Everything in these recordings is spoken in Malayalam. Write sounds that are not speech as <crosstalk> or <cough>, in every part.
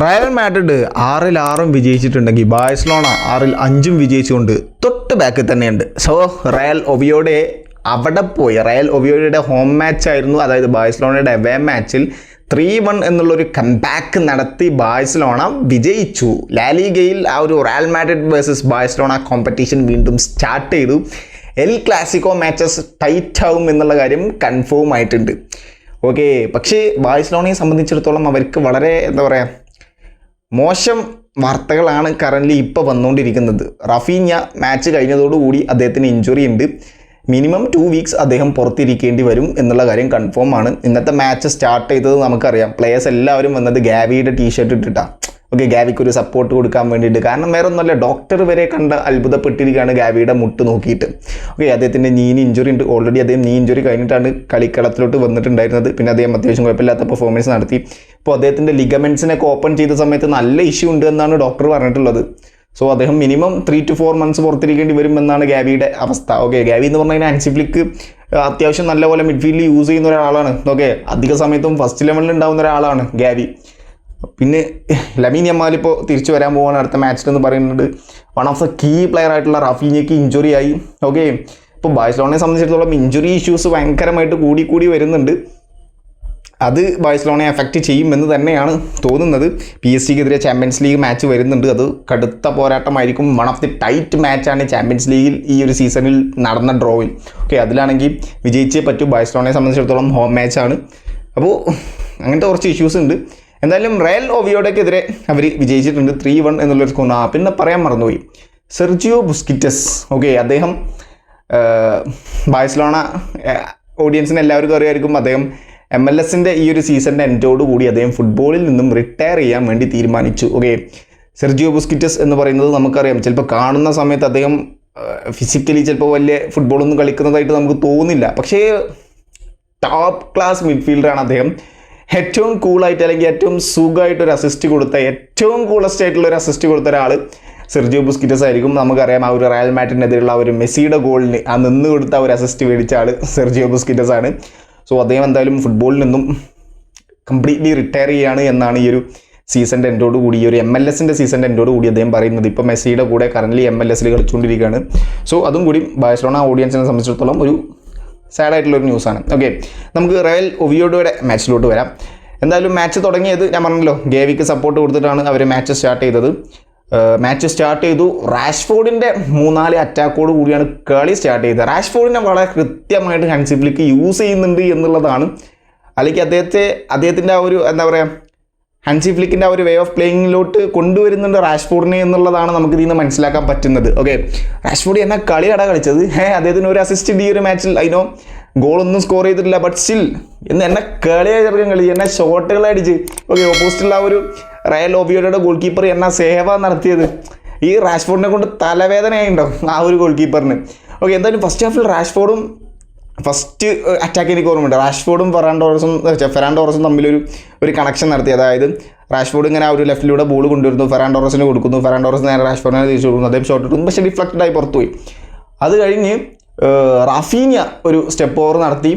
റയൽ മാഡ്രിഡ് ആറിൽ ആറും വിജയിച്ചിട്ടുണ്ടെങ്കിൽ ബാഴ്സലോണ ആറിൽ അഞ്ചും വിജയിച്ചുകൊണ്ട് തൊട്ട് ബാക്കിൽ തന്നെയുണ്ട്. സോ റയൽ ഒവിയോടെ അവിടെ പോയി. റയൽ ഒവിയോയുടെ ഹോം മാച്ച് ആയിരുന്നു. അതായത് ബാഴ്സലോണയുടെ അവേ മാച്ചിൽ ത്രീ വൺ എന്നുള്ളൊരു കംബാക്ക് നടത്തി ബാഴ്സലോണ വിജയിച്ചു. ലാലിഗയിൽ ആ ഒരു Real Madrid versus Barcelona competition വീണ്ടും സ്റ്റാർട്ട് ചെയ്തു. എൽ ക്ലാസിക്കോ മാച്ചസ് ടൈറ്റ് ആവും എന്നുള്ള കാര്യം കൺഫേം ആയിട്ടുണ്ട്. ഓക്കെ പക്ഷേ ബാഴ്സലോണയെ സംബന്ധിച്ചിടത്തോളം അവർക്ക് വളരെ എന്താ പറയുക മോശം വാർത്തകളാണ് കറന്റ് ഇപ്പോൾ വന്നുകൊണ്ടിരിക്കുന്നത് റഫീഞ്ഞ മാച്ച് കഴിഞ്ഞതോടുകൂടി അദ്ദേഹത്തിന് ഇഞ്ചുറി ഉണ്ട്. മിനിമം ടു വീക്സ് അദ്ദേഹം പുറത്തിരിക്കേണ്ടി വരും എന്നുള്ള കാര്യം കൺഫേം ആണ്. ഇന്നത്തെ മാച്ച് സ്റ്റാർട്ട് ചെയ്തത് നമുക്കറിയാം. പ്ലേയേഴ്സ് എല്ലാവരും വന്നത് ഗാവിയുടെ ടീഷർട്ട് ഇട്ടിട്ടാണ് ഓക്കെ ഗാവിക്ക് ഒരു സപ്പോർട്ട് കൊടുക്കാൻ വേണ്ടിയിട്ട്. കാരണം വേറെ ഒന്നുമല്ല ഡോക്ടർ വരെ കണ്ട് അത്ഭുതപ്പെട്ടിരിക്കുകയാണ് ഗാവിയുടെ മുട്ട് നോക്കിയിട്ട്. ഓക്കെ അദ്ദേഹത്തിന്റെ നീന് ഇഞ്ചുറി ഉണ്ട്. ഓൾറെഡി അദ്ദേഹം നീ ഇഞ്ചുറി കഴിഞ്ഞിട്ടാണ് കളിക്കളത്തിലോട്ട് വന്നിട്ടുണ്ടായിരുന്നത്. പിന്നെ അദ്ദേഹം അത്യാവശ്യം കുഴപ്പമില്ലാത്ത പെർഫോമൻസ് നടത്തി. ഇപ്പോൾ അദ്ദേഹത്തിന്റെ ലിഗമെൻസിനൊക്കെ ഓപ്പൺ ചെയ്ത സമയത്ത് നല്ല ഇഷ്യൂ ഉണ്ട് എന്നാണ് ഡോക്ടർ പറഞ്ഞിട്ടുള്ളത്. സോ അദ്ദേഹം minimum three two four months പുറത്തിരിക്കേണ്ടി വരും എന്നാണ് ഗാവിയുടെ അവസ്ഥ. ഓക്കെ ഗാവി എന്ന് പറഞ്ഞാൽ അൻസിഫ്ലിക്ക് അത്യാവശ്യം നല്ലപോലെ മിഡ്ഫീൽഡിൽ യൂസ് ചെയ്യുന്ന ഒരാളാണ്. ഓക്കെ അധിക സമയത്തും ഫസ്റ്റ് ലെവലിൽ ഉണ്ടാവുന്ന ഒരാളാണ് ഗാവി. പിന്നെ ലമീൻ യമാൽ ഇപ്പോൾ തിരിച്ചു വരാൻ പോവാണ് അടുത്ത മാച്ചിൽ എന്ന് പറയുന്നത്. One of the key player ആയിട്ടുള്ള റഫീനയ്ക്ക് ഇഞ്ചുറി ആയി. ഓക്കെ ഇപ്പോൾ ബാഴ്സലോണയെ സംബന്ധിച്ചിടത്തോളം ഇഞ്ചുറി ഇഷ്യൂസ് ഭയങ്കരമായിട്ട് കൂടി കൂടി വരുന്നുണ്ട്. അത് ബാഴ്സലോണയെ എഫക്റ്റ് ചെയ്യുമെന്ന് തന്നെയാണ് തോന്നുന്നത്. പി എസ് സിക്കെതിരെ ചാമ്പ്യൻസ് ലീഗ് മാച്ച് വരുന്നുണ്ട്. അത് കടുത്ത പോരാട്ടമായിരിക്കും. വൺ ഓഫ് ദി ടൈറ്റ് മാച്ചാണ് ചാമ്പ്യൻസ് ലീഗിൽ ഈ ഒരു സീസണിൽ നടന്ന ഡ്രോയിൽ ഓക്കെ അതിലാണെങ്കിൽ വിജയിച്ചേ പറ്റൂ. ബാഴ്സലോണയെ സംബന്ധിച്ചിടത്തോളം ഹോം മാച്ചാണ് അപ്പോൾ അങ്ങനത്തെ കുറച്ച് ഇഷ്യൂസ് ഉണ്ട്. എന്തായാലും റയൽ ഒവിയോഡയ്ക്കെതിരെ അവർ വിജയിച്ചിട്ടുണ്ട് ത്രീ വൺ എന്നുള്ളൊരു സ്കോർ ആ പിന്നെ പറയാൻ മറന്നുപോയി. Sergio Busquets. ഓക്കെ അദ്ദേഹം ബാഴ്സലോണ ഓഡിയൻസിന് എല്ലാവർക്കും അറിയായിരിക്കും അദ്ദേഹം എം എൽ എസിന്റെ ഈ ഒരു സീസണിന്റെ എൻഡോട് കൂടി അദ്ദേഹം ഫുട്ബോളിൽ നിന്നും റിട്ടയർ ചെയ്യാൻ വേണ്ടി തീരുമാനിച്ചു. ഓക്കെ സെർജിയോ ബുസ്കിറ്റസ് എന്ന് പറയുന്നത് നമുക്കറിയാം. ചിലപ്പോൾ കാണുന്ന സമയത്ത് അദ്ദേഹം ഫിസിക്കലി ചിലപ്പോൾ വലിയ ഫുട്ബോളൊന്നും കളിക്കുന്നതായിട്ട് നമുക്ക് തോന്നില്ല പക്ഷേ ടോപ്പ് ക്ലാസ് മിഡ്ഫീൽഡറാണ് അദ്ദേഹം. ഏറ്റവും കൂളായിട്ട് അല്ലെങ്കിൽ ഏറ്റവും സുഖമായിട്ട് ഒരു അസിസ്റ്റ് കൊടുത്ത ഏറ്റവും കൂളസ്റ്റ് ആയിട്ടുള്ള ഒരു അസിസ്റ്റ് കൊടുത്ത ഒരാൾ സെർജിയോ ബുസ്കിറ്റസ് ആയിരിക്കും. നമുക്കറിയാം ആ ഒരു റയൽ മാറ്റിനെതിരെയുള്ള ആ ഒരു മെസ്സിയുടെ ഗോളിന് ആ നിന്ന് കൊടുത്ത ഒരു അസിസ്റ്റ് മേടിച്ച ആൾ സെർജിയോ ബുസ്കിറ്റസ് ആണ്. സോ അദ്ദേഹം എന്തായാലും ഫുട്ബോളിൽ നിന്നും കംപ്ലീറ്റ്ലി റിട്ടയർ ചെയ്യുകയാണ് എന്നാണ് ഈ ഒരു സീസണിന്റെ എൻഡോട് കൂടി ഈ ഒരു എം എൽ എസിന്റെ സീസണിന്റെ എൻഡോട് കൂടി അദ്ദേഹം പറയുന്നത്. ഇപ്പോൾ മെസ്സിയുടെ കൂടെ കറന്റ് എം എൽ എസിൽ കളിച്ചുകൊണ്ടിരിക്കുകയാണ്. സോ അതും കൂടി ബാഴ്സലോണ ഓഡിയൻസിനെ സംബന്ധിച്ചിടത്തോളം ഒരു സാഡ് ആയിട്ടുള്ള ഒരു ന്യൂസാണ്. ഓക്കെ നമുക്ക് റയൽ ഒവിയോഡോയുടെ മാച്ചിലോട്ട് വരാം. എന്തായാലും മാച്ച് തുടങ്ങിയത് ഞാൻ പറഞ്ഞല്ലോ ഗേവിക്ക് സപ്പോർട്ട് കൊടുത്തിട്ടാണ് അവർ മാച്ച് സ്റ്റാർട്ട് ചെയ്തത്. മാച്ച് സ്റ്റാർട്ട് ചെയ്തു. റാഷ്ഫോർഡിന്റെ മൂന്നാൽ അറ്റാക്കോട് കൂടിയാണ് കളി സ്റ്റാർട്ട് ചെയ്തത്. റാഷ്ഫോർഡിനെ വളരെ കൃത്യമായിട്ട് ഹൻസിബിലിക്ക് യൂസ് ചെയ്യുന്നുണ്ട് എന്നുള്ളതാണ്. അല്ലെങ്കിൽ അദ്ദേഹത്തെ അദ്ദേഹത്തിന്റെ ആ ഒരു എന്താ പറയുക ഹൻസി ഫ്ലിക്കിന്റെ ആ ഒരു വേ ഓഫ് പ്ലേയിങ്ങിലോട്ട് കൊണ്ടുവരുന്നുണ്ട് റാഷ്ഫോർഡിനെ എന്നുള്ളതാണ് നമുക്ക് ഇതിൽ നിന്ന് മനസ്സിലാക്കാൻ പറ്റുന്നത്. ഓക്കെ റാഷ്ഫോർഡ് എന്നാ കളിയട കളിച്ചത്? ഏഹ് അദ്ദേഹത്തിന് ഒരു അസിസ്റ്റ് ഈ ഒരു മാച്ചിൽ അതിനോ ഗോളൊന്നും സ്കോർ ചെയ്തിട്ടില്ല ബട്ട് സ്റ്റിൽ എന്ന് എന്നെ കളിയായി ചെറുക്കം കളി. എന്നെ ഷോട്ടുകളടിച്ച് ഓക്കെ ഓപ്പോസിറ്റുള്ള ആ ഒരു റയൽ ഓബിയോയുടെ ഗോൾ കീപ്പർ എന്നാ സേവ നടത്തിയത്. ഈ റാഷ്ഫോർഡിനെ കൊണ്ട് തലവേദനയായിണ്ടോ ആ ഒരു ഗോൾ കീപ്പറിന് ഓക്കെ എന്തായാലും ഫസ്റ്റ് ഹാഫിൽ റാഷ്ഫോർഡും ഫസ്റ്റ് അറ്റാക്ക് എനിക്ക് ഓർമ്മയുണ്ട്. റാഷ്ഫോർഡും ഫെറാൻഡോറസും ഫെറാൻഡോറസും തമ്മിലൊരു ഒരു കണക്ഷൻ നടത്തി. അതായത് റാഷ്ഫോർഡ് ഇങ്ങനെ ആ ഒരു ലെഫ്റ്റിലൂടെ ബോൾ കൊണ്ടുവരുന്നു ഫെറാൻഡോറസിന് കൊടുക്കുന്നു ഫെറാൻഡോറസ് നേരെ റാഷ്ഫോർഡിനെ തിരിച്ചു കൊടുക്കുന്നു അദ്ദേഹം ഷോട്ട് ഇട്ടു പക്ഷേ ഡിഫ്ലക്റ്റഡ് ആയി പുറത്തുപോയി. അത് കഴിഞ്ഞ് റഫീനിയ ഒരു സ്റ്റെപ്പ് ഓവർ നടത്തി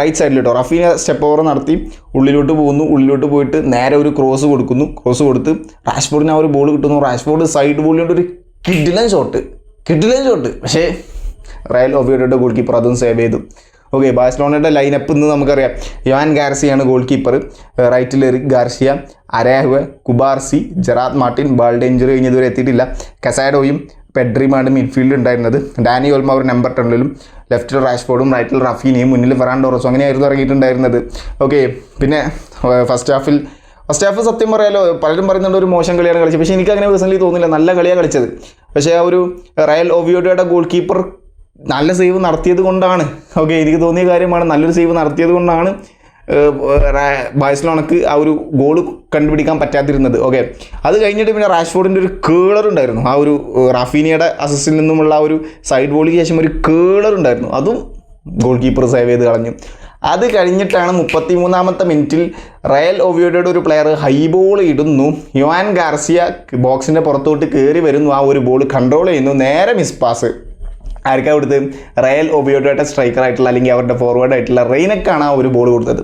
റൈറ്റ് സൈഡിലിട്ടോ റഫീനിയ സ്റ്റെപ്പ് ഓവർ നടത്തി ഉള്ളിലോട്ട് പോകുന്നു ഉള്ളിലോട്ട് പോയിട്ട് നേരെ ഒരു ക്രോസ് കൊടുക്കുന്നു ക്രോസ് കൊടുത്ത് റാഷ്ഫോർഡിന് ആ ഒരു ബോൾ കിട്ടുന്നു. റാഷ്ഫോർഡ് സൈഡ് ബോളിലോട്ട് ഒരു കിഡിലൻ ഷോട്ട് കിഡിലൻ ഷോട്ട് പക്ഷേ റയൽ ഒവിയോഡയുടെ ഗോൾ കീപ്പർ അതും സേവ് ചെയ്തു. ഓക്കെ ബാഴ്സലോണയുടെ ലൈനപ്പ് ഇന്ന് നമുക്കറിയാം. യോൻ ഗാർസിയാണ് goal keeper റൈറ്റിൽ Eric Garcia Araujo Cubarsi Gerard Martin Balde injury കഴിഞ്ഞതുവരെ എത്തിയിട്ടില്ല. കസാഡോയും പെഡ്രിയുമാണ് മിഡ്ഫീൽഡ് ഉണ്ടായിരുന്നത് ഡാനി ഓൽമ ഒരു നമ്പർ ടെണ്ണിലും ലെഫ്റ്റിൽ റാഷ്ഫോർഡും റൈറ്റിൽ റഫീനയും മുന്നിൽ ഫെറാൻഡോറസും അങ്ങനെയായിരുന്നു ഇറങ്ങിയിട്ടുണ്ടായിരുന്നത്. ഓക്കെ പിന്നെ ഫസ്റ്റ് ഹാഫിൽ ഫസ്റ്റ് ഹാഫ് സത്യം പറയാലോ പലരും പറയുന്നുണ്ട് ഒരു മോശം കളിയാണ് കളിച്ചത്. പക്ഷേ എനിക്ക് അങ്ങനെ പേഴ്സണലി തോന്നില്ല നല്ല കളിയാണ് കളിച്ചത്. പക്ഷേ ആ ഒരു റയൽ ഒവിയോഡയുടെ ഗോൾ കീപ്പർ നല്ല സേവ് നടത്തിയത് കൊണ്ടാണ്. ഓക്കെ എനിക്ക് തോന്നിയ കാര്യമാണ് നല്ലൊരു സേവ് നടത്തിയത് കൊണ്ടാണ് ബാഴ്സലോണക്ക് ആ ഒരു ഗോൾ കണ്ടുപിടിക്കാൻ പറ്റാതിരുന്നത്. ഓക്കെ അത് കഴിഞ്ഞിട്ട് പിന്നെ റാഷ്ഫോർഡിന്റെ ഒരു കേളർ ഉണ്ടായിരുന്നു. ആ ഒരു റാഫീനിയുടെ അസിസ്റ്റിൽ നിന്നുമുള്ള ആ ഒരു സൈഡ് ബോളിന് ശേഷം ഒരു കേളർ ഉണ്ടായിരുന്നു. അതും ഗോൾ കീപ്പർ സേവ് ചെയ്ത് കളഞ്ഞു. അത് കഴിഞ്ഞിട്ടാണ് മുപ്പത്തി മൂന്നാമത്തെ മിനിറ്റിൽ റയൽ ഒവിയോയുടെ ഒരു പ്ലെയർ ഹൈ ബോൾ ഇടുന്നു. യുവാൻ ഗാർസിയ ബോക്സിന്റെ പുറത്തോട്ട് കയറി വരുന്നു. ആ ഒരു ബോൾ കൺട്രോൾ ചെയ്യുന്നു. നേരെ മിസ് പാസ് ആർക്കാ കൊടുത്തത്? റയൽ ഒബിയോട്ടയുടെ സ്ട്രൈക്കർ ആയിട്ടുള്ള അല്ലെങ്കിൽ അവരുടെ ഫോർവേഡ് ആയിട്ടുള്ള റെയിനക്കാണ് ആ ഒരു ബോൾ കൊടുത്തത്.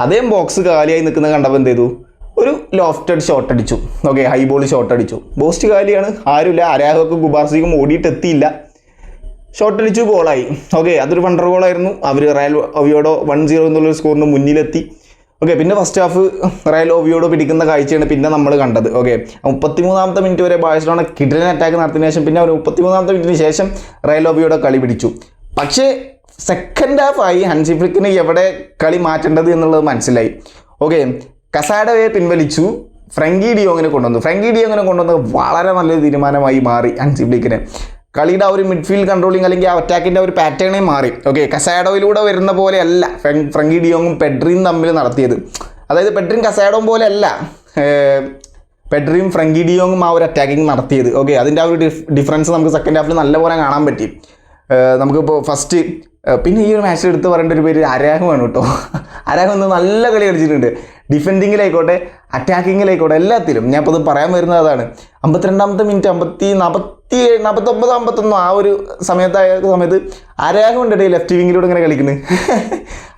അദ്ദേഹം ബോക്സ് കാലിയായി നിൽക്കുന്നത് കണ്ടപ്പോൾ എന്ത് ചെയ്തു? ഒരു ലോഫ്റ്റഡ് ഷോട്ട് അടിച്ചു. ഓക്കെ ഹൈ ബോൾ ഷോട്ട് അടിച്ചു. പോസ്റ്റ് കാലിയാണ്. ആരുമില്ല. അരാഹക്കും ഗുബാർസിക്കും ഓടിയിട്ട് എത്തിയില്ല. ഷോട്ട് അടിച്ചു ഗോളായി ഓക്കെ അതൊരു വണ്ടർ ഗോളായിരുന്നു അവർ റയൽ ഒവിയോടോ വൺ സീറോ എന്നുള്ളൊരു സ്കോറിന് മുന്നിലെത്തി. ഓക്കെ പിന്നെ ഫസ്റ്റ് ഹാഫ് റയൽ ഓവിയോട് പിടിക്കുന്ന കാഴ്ചയാണ് പിന്നെ നമ്മൾ കണ്ടത്. ഓക്കെ മുപ്പത്തിമൂന്നാമത്തെ മിനിറ്റ് വരെ ബാഴ്സലോണ കിഡിലൻ അറ്റാക്ക് നടത്തിയതിനു ശേഷം പിന്നെ അവർ മുപ്പത്തിമൂന്നാമത്തെ മിനിറ്റിന് ശേഷം റയൽ ഓവിയോടെ കളി പിടിച്ചു. പക്ഷേ സെക്കൻഡ് ഹാഫ് ആയി ഫ്ലിക്കിന് എവിടെ കളി മാറ്റേണ്ടത് എന്നുള്ളത് മനസ്സിലായി. ഓക്കെ കസാഡവയെ പിൻവലിച്ചു. ഫ്രങ്കി ഡിയോങ്ങിനെ കൊണ്ടുവന്നു. ഫ്രങ്കി ഡിയോങ്ങിനെ കൊണ്ടുവന്നത് വളരെ നല്ലൊരു തീരുമാനമായി മാറി ഹൻസി ഫ്ലിക്കിന് കളിയുടെ ആ ഒരു മിഡ്ഫീൽഡ് കൺട്രോളിങ് അല്ലെങ്കിൽ ആ അറ്റാക്കിന്റെ ഒരു പാറ്റേണേ മാറി. ഓക്കെ കസാഡോയിലൂടെ വരുന്ന പോലെയല്ല ഫ്രങ് ഫ്രങ്കി ഡിയോങ്ങും പെഡ്രിയും തമ്മിൽ നടത്തിയത്. അതായത് പെഡ്രിയും കസാഡോം പോലെയല്ല പെഡ്രിയും ഫ്രങ്കി ഡിയോങ്ങും ആ ഒരു അറ്റാക്കിങ് നടത്തിയത്. ഓക്കെ അതിന്റെ ആ ഒരു ഡിഫ് ഡിഫറൻസ് നമുക്ക് സെക്കൻഡ് ഹാഫിൽ നല്ലപോലെ കാണാൻ പറ്റി. നമുക്കിപ്പോൾ ഫസ്റ്റ് പിന്നെ ഈ ഒരു മാച്ചിൽ എടുത്ത് പറയേണ്ട ഒരു പേര് അരാഹമാണ് കേട്ടോ. അരാഹം ഒന്ന് നല്ല കളി കളിച്ചിട്ടുണ്ട്. ഡിഫെൻഡിങ്ങിലായിക്കോട്ടെ അറ്റാക്കിങ്ങിലായിക്കോട്ടെ എല്ലാത്തിലും. ഞാൻ ഇപ്പോൾ പറയാൻ വരുന്നത് അതാണ്. അമ്പത്തിരണ്ടാമത്തെ മിനിറ്റ് അമ്പത്തി നാൽപ്പത്തി നാൽപ്പത്തൊമ്പത് അമ്പത്തൊന്നും ആ ഒരു സമയത്തായ സമയത്ത് അരാഹം ഉണ്ട് ലെഫ്റ്റ് വിങ്ങിലൂടെ ഇങ്ങനെ കളിക്കുന്നത്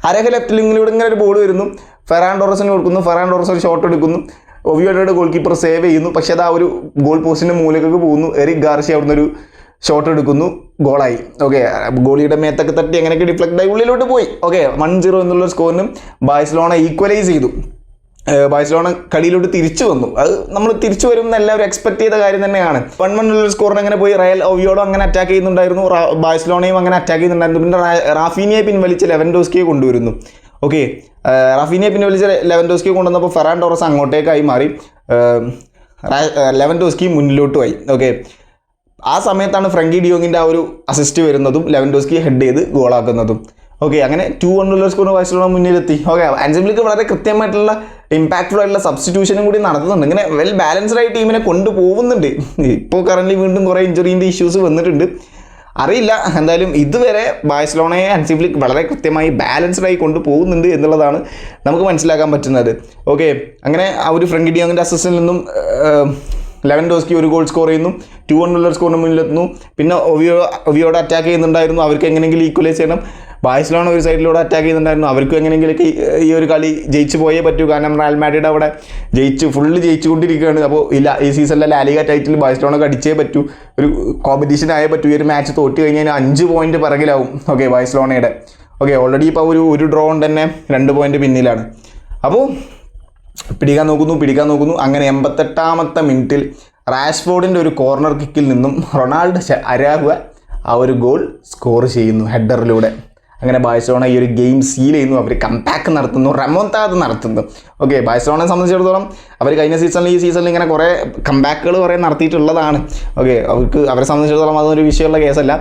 അരാഹ <laughs> ലെഫ്റ്റ് വിങ്ങിലൂടെ ഇങ്ങനെ ഒരു ബോൾ വരുന്നു. ഫെറാൻ ഡോറസിന് കൊടുക്കുന്നു ഫെറാൻ ഡോറസ് ഒരു ഷോട്ട് എടുക്കുന്നു. ഒവിയോടെ ഗോൾ കീപ്പർ സേവ് ചെയ്യുന്നു. പക്ഷേ അത് ആ ഒരു ഗോൾ പോസ്റ്റിന്റെ മൂലക്കൊക്കെ പോകുന്നു. എറിക് ഗാർഷി അവിടുന്ന് ഒരു ഷോട്ട് എടുക്കുന്നു. ഗോളായി ഓക്കെ ഗോളിയുടെ മേത്തൊക്കെ തട്ടി അങ്ങനെയൊക്കെ ഡിഫ്ലക്റ്റ് ആയി ഉള്ളിലോട്ട് പോയി. ഓക്കെ വൺ സീറോ എന്നുള്ള സ്കോറിനും ബാഴ്സലോണ ഈക്വലൈസ് ചെയ്തു. ബാഴ്സലോണ കളിയിലോട്ട് തിരിച്ചു വന്നു. അത് നമ്മൾ തിരിച്ചു വരും എന്ന് എല്ലാവരും എക്സ്പെക്ട് ചെയ്ത കാര്യം തന്നെയാണ്. വൺ വൺ സ്കോറിന് അങ്ങനെ പോയി. റയൽ ഒവിയോടോ അങ്ങനെ അറ്റാക്ക് ചെയ്യുന്നുണ്ടായിരുന്നു. ബാഴ്സലോണയും അങ്ങനെ അറ്റാക്ക് ചെയ്യുന്നുണ്ടായിരുന്നു. പിന്നെ റാഫീനിയെ പിൻവലിച്ച് ലെവൻഡോസ്കിയെ കൊണ്ടുവരുന്നു. ഓക്കെ റാഫീനിയെ പിൻവലിച്ച് ലെവൻ ലെവൻഡോസ്കിയെ കൊണ്ടുവന്നപ്പോൾ ഫെറാൻ ടോറസ് അങ്ങോട്ടേക്കായി മാറി. ലെവൻ ഡോസ്കി ലെവൻഡോസ്കി മുന്നിലോട്ട് പോയി ഓക്കെ ആ സമയത്താണ് ഫ്രങ്കി ഡിയോങ്ങിന്റെ ആ ഒരു അസിസ്റ്റ് വരുന്നതും ലെവൻ ഡോസ്കി ഹെഡ് ചെയ്ത് ഗോളാക്കുന്നതും ഓക്കെ അങ്ങനെ ടു വണ്ണുള്ള സ്കോർ ബാഴ്സലോണ മുന്നിലെത്തി. ഓക്കെ അൻസിബ്ലിക്ക് വളരെ കൃത്യമായിട്ടുള്ള ഇമ്പാക്റ്റ്ഫുൾ ആയിട്ടുള്ള സബ്സ്റ്റിറ്റ്യൂഷനും കൂടി നടത്തുന്നുണ്ട്. ഇങ്ങനെ വെൽ ബാലൻസ്ഡ് ആയി ടീമിനെ കൊണ്ടുപോകുന്നുണ്ട് ഇപ്പോൾ കറന്റ് വീണ്ടും കുറേ ഇഞ്ചുറീന്റെ ഇഷ്യൂസ് വന്നിട്ടുണ്ട്. അറിയില്ല. എന്തായാലും ഇതുവരെ ബാഴ്സലോണയെ അൻസിബ്ലിക്ക് വളരെ കൃത്യമായി ബാലൻസ്ഡ് ആയി കൊണ്ടുപോകുന്നുണ്ട് എന്നുള്ളതാണ് നമുക്ക് മനസ്സിലാക്കാൻ പറ്റുന്നത്. ഓക്കെ അങ്ങനെ ആ ഒരു ഫ്രങ്കി ഡിയോങ്ങിന്റെ അസിസ്റ്റിൽ നിന്നും ലെവൻ ഡോസ്കി ഒരു ഗോൾ സ്കോർ ചെയ്യുന്നു. ടു വൺ വണ്ണുള്ള സ്കോറിന് മുന്നിലെത്തുന്നു. പിന്നെ ഒവിയോ ഒവിയോടെ അറ്റാക്ക് ചെയ്യുന്നുണ്ടായിരുന്നു. അവർക്ക് എങ്ങനെയെങ്കിലും ഈക്വലൈസ് ചെയ്യണം. ബാഴ്സലോണ ഒരു സൈഡിലൂടെ അറ്റാക്ക് ചെയ്തിട്ടുണ്ടായിരുന്നു. അവർക്കും എങ്ങനെയെങ്കിലൊക്കെ ഈ- ഒരു കളി ജയിച്ചു പോയേ പറ്റൂ. കാരണം റയൽ മാഡ്രിഡ് അവിടെ ജയിച്ച് ഫുള്ള് ജയിച്ചുകൊണ്ടിരിക്കുകയാണ്. അപ്പോൾ ഇല്ല ഈ സീസണിലെ ലാലിക ടൈറ്റിൽ ബാഴ്സലോണക്ക് അടിച്ചേ പറ്റൂ. ഒരു കോമ്പറ്റീഷൻ ആയേ പറ്റൂ. ഈ ഒരു മാച്ച് തോറ്റ് കഴിഞ്ഞാൽ അഞ്ച് പോയിന്റ് പിറകിലാവും. ഓക്കെ ബാഴ്സലോണയുടെ. ഓക്കെ ഓൾറെഡി ഇപ്പോൾ ഒരു ഒരു ഡ്രോ തന്നെ. രണ്ട് പോയിന്റ് പിന്നിലാണ്. അപ്പോൾ പിടിക്കാൻ നോക്കുന്നു പിടിക്കാൻ നോക്കുന്നു. അങ്ങനെ എൺപത്തെട്ടാമത്തെ മിനിറ്റിൽ റാഷ്ഫോർഡിന്റെ ഒരു കോർണർ കിക്കിൽ നിന്നും റൊണാൾഡ് അരാഹുവ ആ ഒരു ഗോൾ സ്കോർ ചെയ്യുന്നു ഹെഡറിലൂടെ അങ്ങനെ ബാഴ്സലോണ ഈ ഒരു ഗെയിം സീൽ ചെയ്യുന്നു. അവർ കമ്പാക്ക് നടത്തുന്നു. റെമോത്താത് നടത്തുന്നു. ഓക്കെ ബാഴ്സലോണയെ സംബന്ധിച്ചിടത്തോളം അവർ കഴിഞ്ഞ സീസണിൽ ഈ സീസണിൽ ഇങ്ങനെ കുറേ കമ്പാക്കുകൾ കുറേ നടത്തിയിട്ടുള്ളതാണ്. ഓക്കെ അവർക്ക് അവരെ സംബന്ധിച്ചിടത്തോളം അതൊരു വിഷയമുള്ള കേസല്ല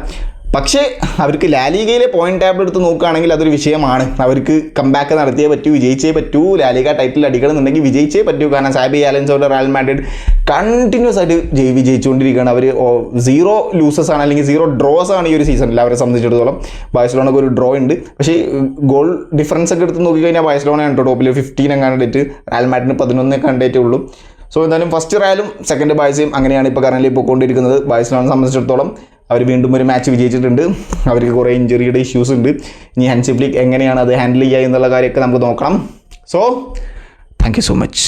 പക്ഷേ അവർക്ക് ലാലിഗയിലെ പോയിന്റ് ടേബിൾ എടുത്ത് നോക്കുകയാണെങ്കിൽ അതൊരു വിഷയമാണ്. അവർക്ക് കമ്പാക്ക് നടത്തിയേ പറ്റൂ വിജയിച്ചേ പറ്റൂ ലാലിക ടൈറ്റിൽ അടിക്കണമെന്നുണ്ടെങ്കിൽ വിജയിച്ചേ പറ്റൂ. കാരണം സാബി ആലൻസോടെ റയൽ മാഡ്രിഡ് കണ്ടിന്യൂസ് ആയിട്ട് ജയി വിജയിച്ചുകൊണ്ടിരിക്കുകയാണ്. അവർ സീറോ ലൂസസ് ആണ് അല്ലെങ്കിൽ സീറോ ഡ്രോസ് ആണ് ഈ ഒരു സീസണിൽ അവരെ സംബന്ധിച്ചിടത്തോളം. ബാഴ്സലോണക്ക് ഒരു ഡ്രോ ഉണ്ട്. പക്ഷേ ഗോൾ ഡിഫറൻസ് ഒക്കെ എടുത്ത് നോക്കിക്കഴിഞ്ഞാൽ ബാഴ്സലോണ ഉണ്ട് ടോപ്പിൽ ഫിഫ്റ്റീൻ കണ്ടിട്ട് റയൽ മാഡ്രിഡിന് പതിനൊന്നേ കണ്ടേറ്റേ ഉള്ളൂ. സോ എന്തായാലും ഫസ്റ്റ് റയലും സെക്കൻഡ് ബാഴ്സയും അങ്ങനെയാണ് ഇപ്പോൾ കറന്റ് പോയിക്കൊണ്ടിരിക്കുന്നത്. ബാഴ്സലോണെ സംബന്ധിച്ചിടത്തോളം അവർ വീണ്ടും ഒരു മാച്ച് വിജയിച്ചിട്ടുണ്ട്. അവർക്ക് കുറേ ഇഞ്ചുറിയുടെ ഇഷ്യൂസ് ഉണ്ട്. ഇനി ഹാൻസിബ്ലിക് എങ്ങനെയാണ് അത് ഹാൻഡിൽ ചെയ്യുക എന്നുള്ള കാര്യമൊക്കെ നമുക്ക് നോക്കണം. So thank so much